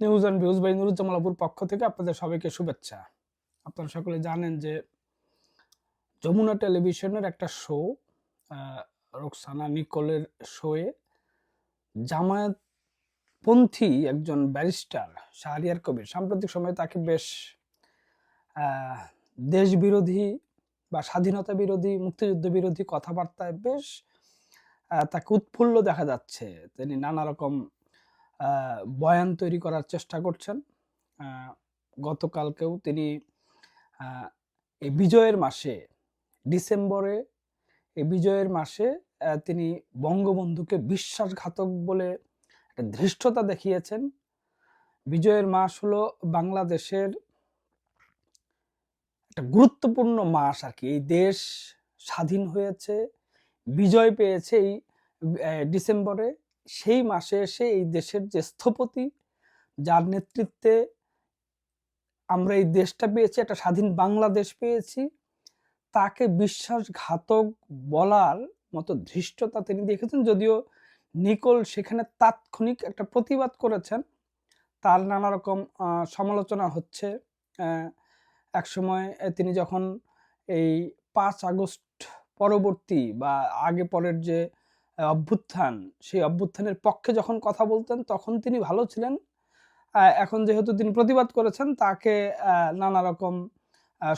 News and views by নুরুজ্জামালাপুর পক্ষ থেকে আপনাদের সবাইকে শুভেচ্ছা। আপনারা সকলে জানেন যে যমুনা টেলিভিশনের একটা শো রোকসানা নিকোলের শোয়ে জামায়াতপন্থী একজন ব্যারিস্টার শাহরিয়ার কবির, সাম্প্রতিক সময়ে তাকে বেশ দেশ বিরোধী বা স্বাধীনতা বিরোধী, মুক্তিযুদ্ধ বিরোধী কথাবার্তায় বেশ তাকে উৎফুল্ল দেখা যাচ্ছে। তিনি নানা রকম বয়ান তৈরি করার চেষ্টা করছেন। গতকালকেও তিনি এই বিজয়ের মাসে, ডিসেম্বরে এই বিজয়ের মাসে তিনি বঙ্গবন্ধুকে বিশ্বাসঘাতক বলে একটা ধৃষ্টতা দেখিয়েছেন। বিজয়ের মাস হলো বাংলাদেশের একটা গুরুত্বপূর্ণ মাস আর কি। এই দেশ স্বাধীন হয়েছে, বিজয় পেয়েছে এই ডিসেম্বরে। সেই মাসে এসে এই দেশের যে স্থপতি যার নেতৃত্বে আমরা এই দেশটা পেয়েছি একটা স্বাধীন বাংলাদেশ পেয়েছি তাকে বিশ্বাসঘাতক বলার মতো ধৃষ্টতা তিনি দেখেছেন। যদিও নিকোল সেখানে তাৎক্ষণিক একটা প্রতিবাদ করেছেন। তার নানা রকম সমালোচনা হচ্ছে। আহ, একসময় আহ, তিনি যখন এই পাঁচ আগস্ট পরবর্তী বা আগে পরের যে অভ্যুত্থান, সেই অভ্যুত্থানের পক্ষে যখন কথা বলতেন তখন তিনি ভালো ছিলেন। এখন যেহেতু তিনি প্রতিবাদ করেছেন, তাকে নানা রকম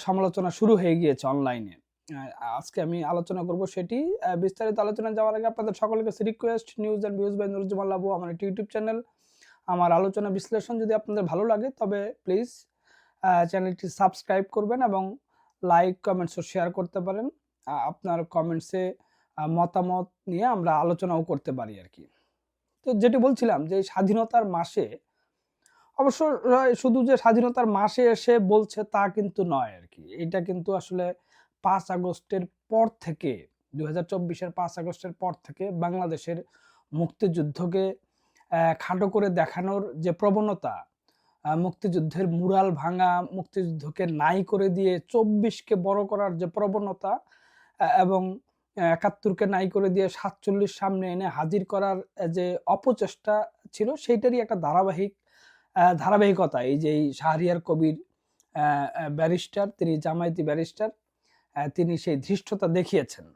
সমালোচনা শুরু হয়ে গিয়েছে অনলাইনে। আজকে আমি আলোচনা করব সেটি। বিস্তারিত আলোচনা যাওয়ার আগে আপনাদের সকলকে request, news and views by Nuruzzaman Labu, আমার একটি ইউটিউব চ্যানেল। আমার আলোচনা বিশ্লেষণ যদি আপনাদের ভালো লাগে, তবে প্লিজ চ্যানেলটি সাবস্ক্রাইব করবেন এবং লাইক, কমেন্টস ও শেয়ার করতে পারেন। আপনার কমেন্টসে মতামত নিয়ে আমরা আলোচনাও করতে পারি আর কি। তো যেটি বলছিলাম যে স্বাধীনতার মাসে, অবশ্য শুধু যে স্বাধীনতার মাসে এসে বলছে তা কিন্তু নয় আর কি। এটা কিন্তু আসলে পাঁচ আগস্টের পর থেকে দু হাজার চব্বিশের পাঁচ আগস্টের পর থেকে বাংলাদেশের মুক্তিযুদ্ধকে খাটো করে দেখানোর যে প্রবণতা মুক্তিযুদ্ধের মুরাল ভাঙা, মুক্তিযুদ্ধকে নাই করে দিয়ে চব্বিশকে বড় করার যে প্রবণতা এবং একাত্তরকে নাই করে দিয়ে সাতচল্লিশ সামনে এনে হাজির করার যে অপচেষ্টা ছিল সেইটারই একটা ধারাবাহিক ধারাবাহিকতা। এই যে শাহরিয়ার কবির ব্যারিস্টার, তিনি জামায়াতি ব্যারিস্টার তিনি সেই ধৃষ্টতা দেখিয়েছেন।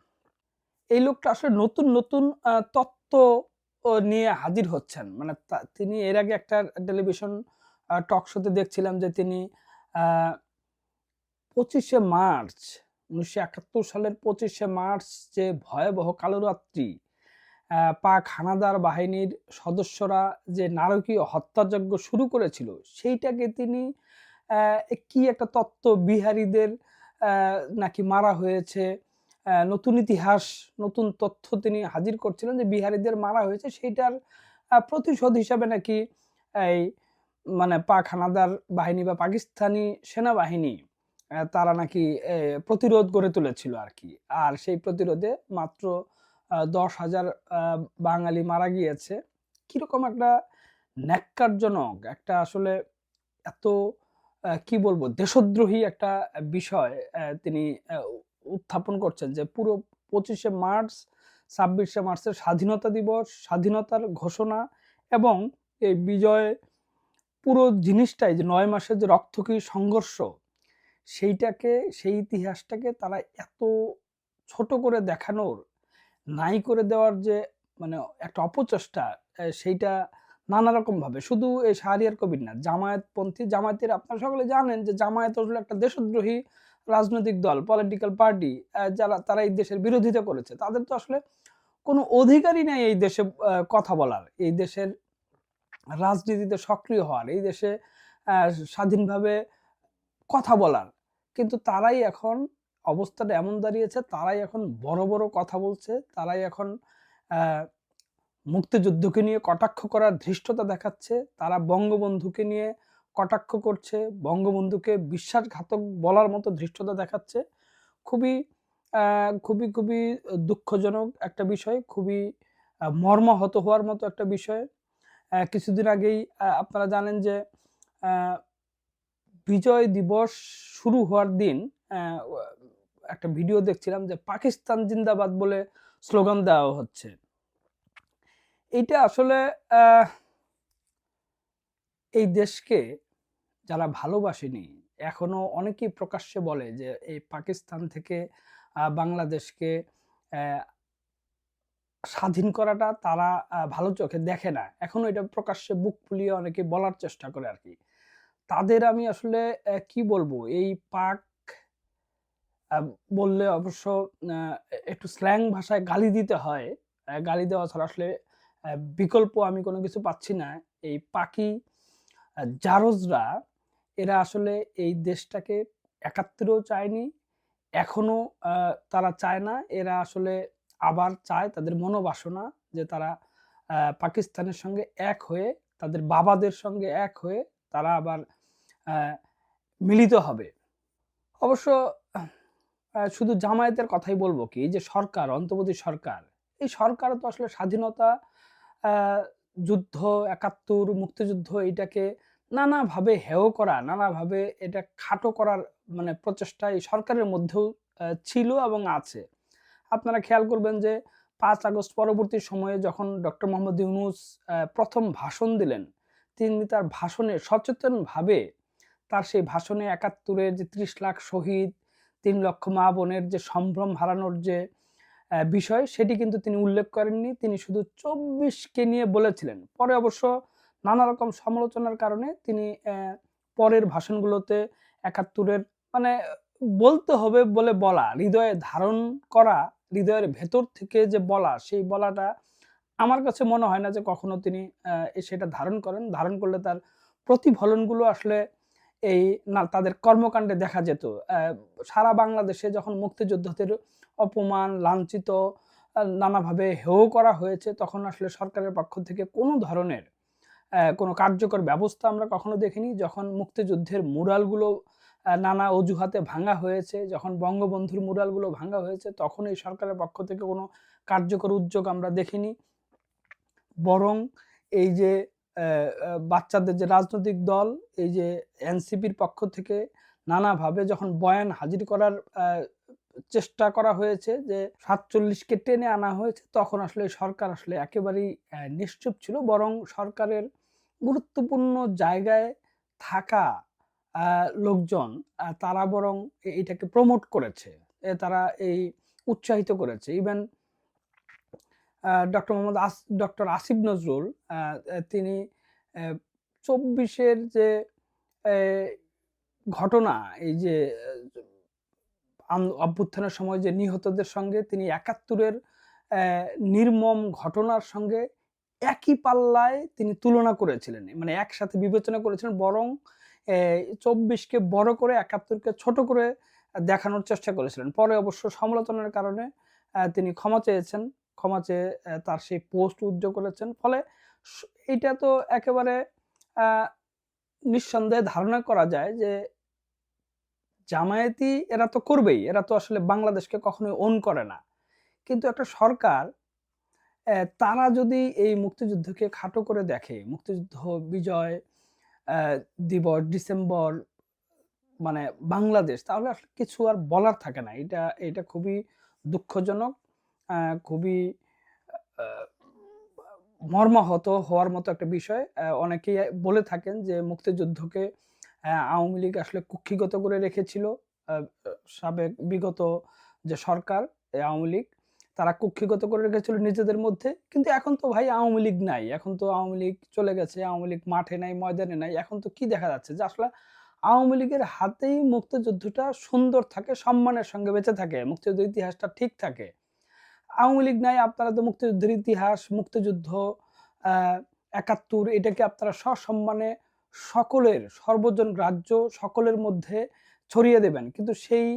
এই লোকটা আসলে নতুন নতুন তত্ত্ব নিয়ে হাজির হচ্ছেন। মানে তিনি এর আগে একটা টেলিভিশন টক শোতে দেখছিলাম যে তিনি পঁচিশে মার্চ উনিশশো একাত্তর সালের পঁচিশে মার্চ যে ভয়াবহ কালোরাত্রি পাক হানাদার বাহিনীর সদস্যরা যে নারকীয় হত্যাযজ্ঞ শুরু করেছিল, সেইটাকে তিনি কি একটা তত্ত্ব বিহারীদের নাকি মারা হয়েছে নতুন ইতিহাস, নতুন তথ্য তিনি হাজির করছিলেন যে বিহারীদের মারা হয়েছে, সেইটার প্রতিশোধ হিসাবে নাকি এই মানে পাক হানাদার বাহিনী বা পাকিস্তানি সেনাবাহিনী তারা নাকি প্রতিরোধ গড়ে তুলেছিল আর কি আর সেই প্রতিরোধে মাত্র দশ হাজার বাঙালি মারা গিয়েছে। কীরকম একটা ন্যাক্কারজনক, একটা আসলে এত কি বলব, দেশদ্রোহী একটা বিষয় তিনি উত্থাপন করছেন যে পুরো পঁচিশে মার্চ, ছাব্বিশে মার্চের স্বাধীনতা দিবস, স্বাধীনতার ঘোষণা এবং এই বিজয়, পুরো জিনিসটাই যে নয় মাসের যে রক্তকী সংঘর্ষ সেইটাকে, সেই ইতিহাসটাকে তারা এত ছোট করে দেখানোর, নাই করে দেওয়ার যে মানে একটা অপচেষ্টা সেইটা নানা রকম ভাবে শুধু এই শাহরিয়ার কবির না, জামায়াতপন্থী, জামায়াতের আপনারা সকলে জানেন যে জামায়াত হলো একটা দেশদ্রোহী রাজনৈতিক দল পলিটিক্যাল পার্টি যারা, তারা এই দেশের বিরোধিতা করেছে। তাদের তো আসলে কোনো অধিকারই নেই এই দেশে কথা বলার। এই দেশের রাজনীতিতে সক্রিয় হওয়ার, এই দেশে স্বাধীনভাবে কথা বলার। কিন্তু তারাই এখন অবস্থাটা এমন দাঁড়িয়েছে, তারাই এখন বড় বড় কথা বলছে, তারাই এখন মুক্তিযুদ্ধকে নিয়ে কটাক্ষ করার ধৃষ্টতা দেখাচ্ছে, তারা বঙ্গবন্ধুকে নিয়ে কটাক্ষ করছে, বঙ্গবন্ধুকে বিশ্বাসঘাতক বলার মতো ধৃষ্টতা দেখাচ্ছে। খুবই খুবই খুবই দুঃখজনক একটা বিষয়, খুবই মর্মাহত হওয়ার মতো একটা বিষয়। কিছুদিন আগেই আপনারা জানেন যে বিজয় দিবস শুরু হওয়ার দিন একটা ভিডিও দেখছিলাম যে পাকিস্তান জিন্দাবাদ বলে স্লোগান দেওয়া হচ্ছে। এইটা আসলে এই দেশকে যারা ভালোবাসেনি, এখনও অনেকেই প্রকাশ্যে বলে যে এই পাকিস্তান থেকে বাংলাদেশকে স্বাধীন করাটা তারা ভালো চোখে দেখে না। এখনও এটা প্রকাশ্যে বুক ফুলিয়ে অনেকে বলার চেষ্টা করে আর কি। তাদের আমি আসলে কি বলব? এই পাক বললে অবশ্য একটু স্ল্যাং ভাষায় গালি দিতে হয়। গালি দেওয়া ছাড়া আসলে বিকল্প আমি কোনো কিছু পাচ্ছি না। এই আহ, জারজরা এরা আসলে এই দেশটাকে একাত্তরেও চায়নি এখনও তারা চায় না। এরা আসলে আবার চায় তাদের মনোবাসনা যে তারা পাকিস্তানের সঙ্গে এক হয়ে তাদের বাবাদের সঙ্গে এক হয়ে তারা আবার মিলিত হবে। অবশ্য শুধু জামায়াতের কথাই বলব কি যে সরকার, অন্তর্বর্তী সরকার, এই সরকার তো আসলে স্বাধীনতা যুদ্ধ, একাত্তর, মুক্তিযুদ্ধ এটাকে নানাভাবে হেয় করা, নানাভাবে এটা খাটো করার মানে প্রচেষ্টা এই সরকারের মধ্যেও ছিল এবং আছে। আপনারা খেয়াল করবেন যে পাঁচ আগস্ট পরবর্তী সময়ে যখন ডক্টর মোহাম্মদ ইউনুস প্রথম ভাষণ দিলেন, তিনি তার ভাষণে সচেতনভাবে তার সেই ভাষণে একাত্তরের যে ত্রিশ লাখ শহীদ, তিন লক্ষ মা বোনের যে সম্ভ্রম হারানোর যে বিষয়, সেটি কিন্তু তিনি উল্লেখ করেননি। তিনি শুধু চব্বিশকে নিয়ে বলেছিলেন। পরে অবশ্য নানা রকম সমালোচনার কারণে তিনি পরের ভাষণগুলোতে একাত্তরের মানে বলতে হবে বলে বলা, হৃদয়ে ধারণ করা, হৃদয়ের ভেতর থেকে যে বলা, সেই বলাটা আমার কাছে মনে হয় না যে কখনো তিনি সেটা ধারণ করেন। ধারণ করলে তার প্রতিফলনগুলো আসলে এই না, তাদের কর্মকাণ্ডে দেখা যেত। সারা বাংলাদেশে যখন মুক্তিযোদ্ধাদের অপমান লাঞ্ছিত নানাভাবে হেয় করা হয়েছে, তখন আসলে সরকারের পক্ষ থেকে কোনো ধরনের কোনো কার্যকর ব্যবস্থা আমরা কখনো দেখিনি। যখন মুক্তিযুদ্ধের মুরালগুলো নানা অজুহাতে ভাঙা হয়েছে, যখন বঙ্গবন্ধুর মুরালগুলো ভাঙা হয়েছে, তখন এই সরকারের পক্ষ থেকে কোনো কার্যকর উদ্যোগ আমরা দেখিনি। বরং এই যে বাচ্চাদের যে রাজনৈতিক দল, এই যে এনসিপির পক্ষ থেকে নানাভাবে যখন বয়ান হাজির করার চেষ্টা করা হয়েছে যে সাতচল্লিশকে টেনে আনা হয়েছে, তখন আসলে সরকার আসলে একেবারেই নিশ্চুপ ছিল। বরং সরকারের গুরুত্বপূর্ণ জায়গায় থাকা লোকজন তারা বরং এটাকে প্রমোট করেছে। তারা এই উৎসাহিত করেছে। ইভেন ডক্টর মোহাম্মদ আস ডক্টর আসিফ নজরুল তিনি চব্বিশের যে ঘটনা, এই যে অভ্যুত্থানের সময় যে নিহতদের সঙ্গে, তিনি একাত্তরের নির্মম ঘটনার সঙ্গে একই পাল্লায় তিনি তুলনা করেছিলেন। মানে একসাথে বিবেচনা করেছিলেন, বরং চব্বিশকে বড় করে, একাত্তরকে ছোট করে দেখানোর চেষ্টা করেছিলেন। পরে অবশ্য সমালোচনার কারণে তিনি ক্ষমা চেয়েছেন। ক্ষমা চেয়ে তার সেই পোস্ট উজ্জ্ব করেছেন। ফলে এটা তো একেবারে নিঃসন্দেহে ধারণা করা যায় যে জামায়াতি এরা তো করবেই, এরা তো আসলে বাংলাদেশকে কখনোই ওন করে না। কিন্তু একটা সরকার তারা যদি এই মুক্তিযুদ্ধকে খাটো করে দেখে, মুক্তিযুদ্ধ, বিজয় দিবস, ডিসেম্বর মানে বাংলাদেশ, তাহলে আসলে কিছু আর বলার থাকে না। এটা এটা খুবই দুঃখজনক। খুবই মর্মাহত হওয়ার মতো একটা বিষয়। অনেকেই বলে থাকেন যে মুক্তিযুদ্ধকে আওয়ামী লীগ আসলে কুক্ষিগত করে রেখেছিল। সাবেক, বিগত যে সরকার আওয়ামী লীগ, তারা কুক্ষিগত করে রেখেছিল নিজেদের মধ্যে। কিন্তু এখন তো ভাই আওয়ামী লীগ নাই। এখন তো আওয়ামী লীগ চলে গেছে, আওয়ামী লীগ মাঠে নাই, ময়দানে নাই। এখন তো কি দেখা যাচ্ছে? যে আসলে আওয়ামী লীগের হাতেই মুক্তিযুদ্ধটা সুন্দর থাকে, সম্মানের সঙ্গে বেঁচে থাকে। মুক্তিযুদ্ধের ইতিহাসটা ঠিক থাকে। আওয়ামী লীগ নাই, আপনারা তো মুক্তিযুদ্ধের ইতিহাস, মুক্তিযুদ্ধ একাত্তর, এটাকে আপনারা সসম্মানে সকলের, সর্বজন গ্রাহ্য সকলের মধ্যে ছড়িয়ে দেবেন। কিন্তু সেই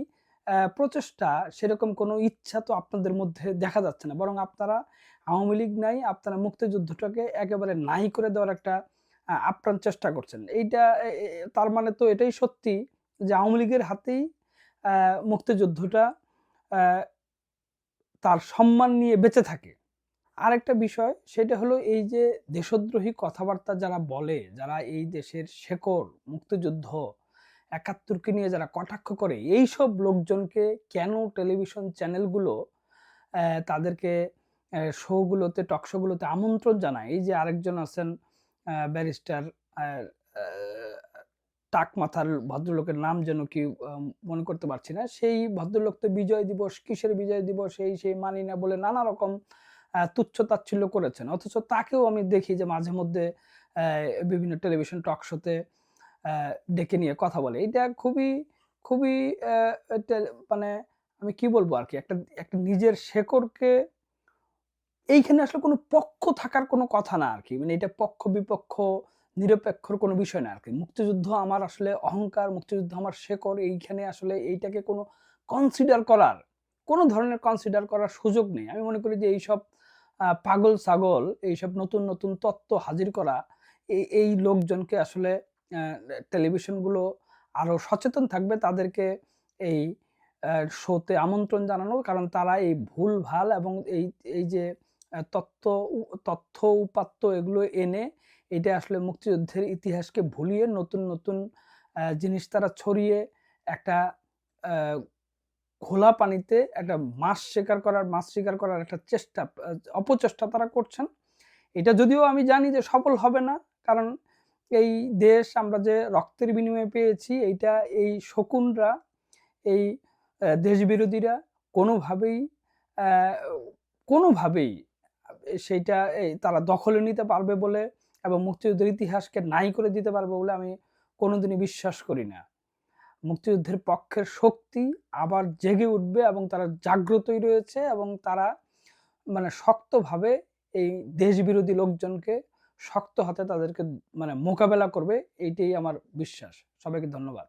প্রচেষ্টা সেরকম কোনো ইচ্ছা তো আপনাদের মধ্যে দেখা যাচ্ছে না। বরং আপনারা আওয়ামী লীগ নাই, আপনারা মুক্তিযুদ্ধটাকে একেবারে নাই করে দেওয়ার একটা আপ্রাণ চেষ্টা করছেন। এইটা তার মানে তো এটাই সত্যি যে আওয়ামী লীগের হাতেই মুক্তিযুদ্ধটা তার সম্মান নিয়ে বেঁচে থাকে। আরেকটা বিষয়, সেটা হলো এই যে দেশদ্রোহী কথাবার্তা যারা বলে, যারা এই দেশের শেকড়, মুক্তিযুদ্ধ, একাত্তরকে নিয়ে যারা কটাক্ষ করে এই সব লোকজনকে কেন টেলিভিশন চ্যানেলগুলো তাদেরকে শোগুলোতে টকশোগুলোতে আমন্ত্রণ জানায়? এই যে আরেকজন আছেন ব্যারিস্টার টাক মাথার ভদ্রলোকের নাম যেন কি মনে করতে পারছি না। সেই ভদ্রলোক তো বিজয় দিবস, কিসের বিজয় দিবস? এই সেই মানি না বলে নানা রকম তুচ্ছ তাচ্ছিল্য করেছেন। অথচ তাকেও আমি দেখি যে মাঝে মধ্যে বিভিন্ন টেলিভিশন টক শোতে ডেকে নিয়ে কথা বলে। এটা খুবই খুবই মানে আমি কি বলব আর কি, একটা একটা নিজের শেকড়কে এইখানে আসলে কোনো পক্ষ থাকার কোনো কথা না আর কি। মানে এটা পক্ষ বিপক্ষ নিরপেক্ষর কোনো বিষয় না আর কি মুক্তিযুদ্ধ আমার আসলে অহংকার, মুক্তিযুদ্ধ আমার শেকড়, এইখানে আসলে এইটাকে কোনো কনসিডার করার, কোনো ধরনের কনসিডার করার সুযোগ নেই। আমি মনে করি যে এইসব পাগল ছাগল, এইসব নতুন নতুন তত্ত্ব হাজির করা, এই এই লোকজনকে আসলে টেলিভিশনগুলো আরও সচেতন থাকবে, তাদেরকে এই শোতে আমন্ত্রণ জানানো কারণ তারা এই ভুল, ভালো এবং এই এই যে তত্ত্ব, তথ্য উপাত্ত এগুলো এনে এটা আসলে মুক্তিযুদ্ধের ইতিহাসকে ভুলিয়ে নতুন নতুন জিনিস তারা ছড়িয়ে একটা খোলা পানিতে একটা মাছ শিকার করার, মাছ শিকার করার একটা চেষ্টা অপচেষ্টা তারা করছেন। এটা যদিও আমি জানি যে সফল হবে না, কারণ এই দেশ আমরা যে রক্তের বিনিময়ে পেয়েছি, এইটা এই শকুনরা, এই দেশবিরোধীরা কোনোভাবেই কোনোভাবেই সেইটা তারা দখলে নিতে পারবে বলে এবং মুক্তিযুদ্ধের ইতিহাসকে নাই করে দিতে পারবে বলে আমি কোনোদিনই বিশ্বাস করি না। মুক্তিযুদ্ধের পক্ষের শক্তি আবার জেগে উঠবে এবং তারা জাগ্রতই রয়েছে এবং তারা মানে শক্তভাবে এই দেশবিরোধী লোকজনকে শক্ত হাতে তাদেরকে মানে মোকাবেলা করবে, এইটাই আমার বিশ্বাস। সবাইকে ধন্যবাদ।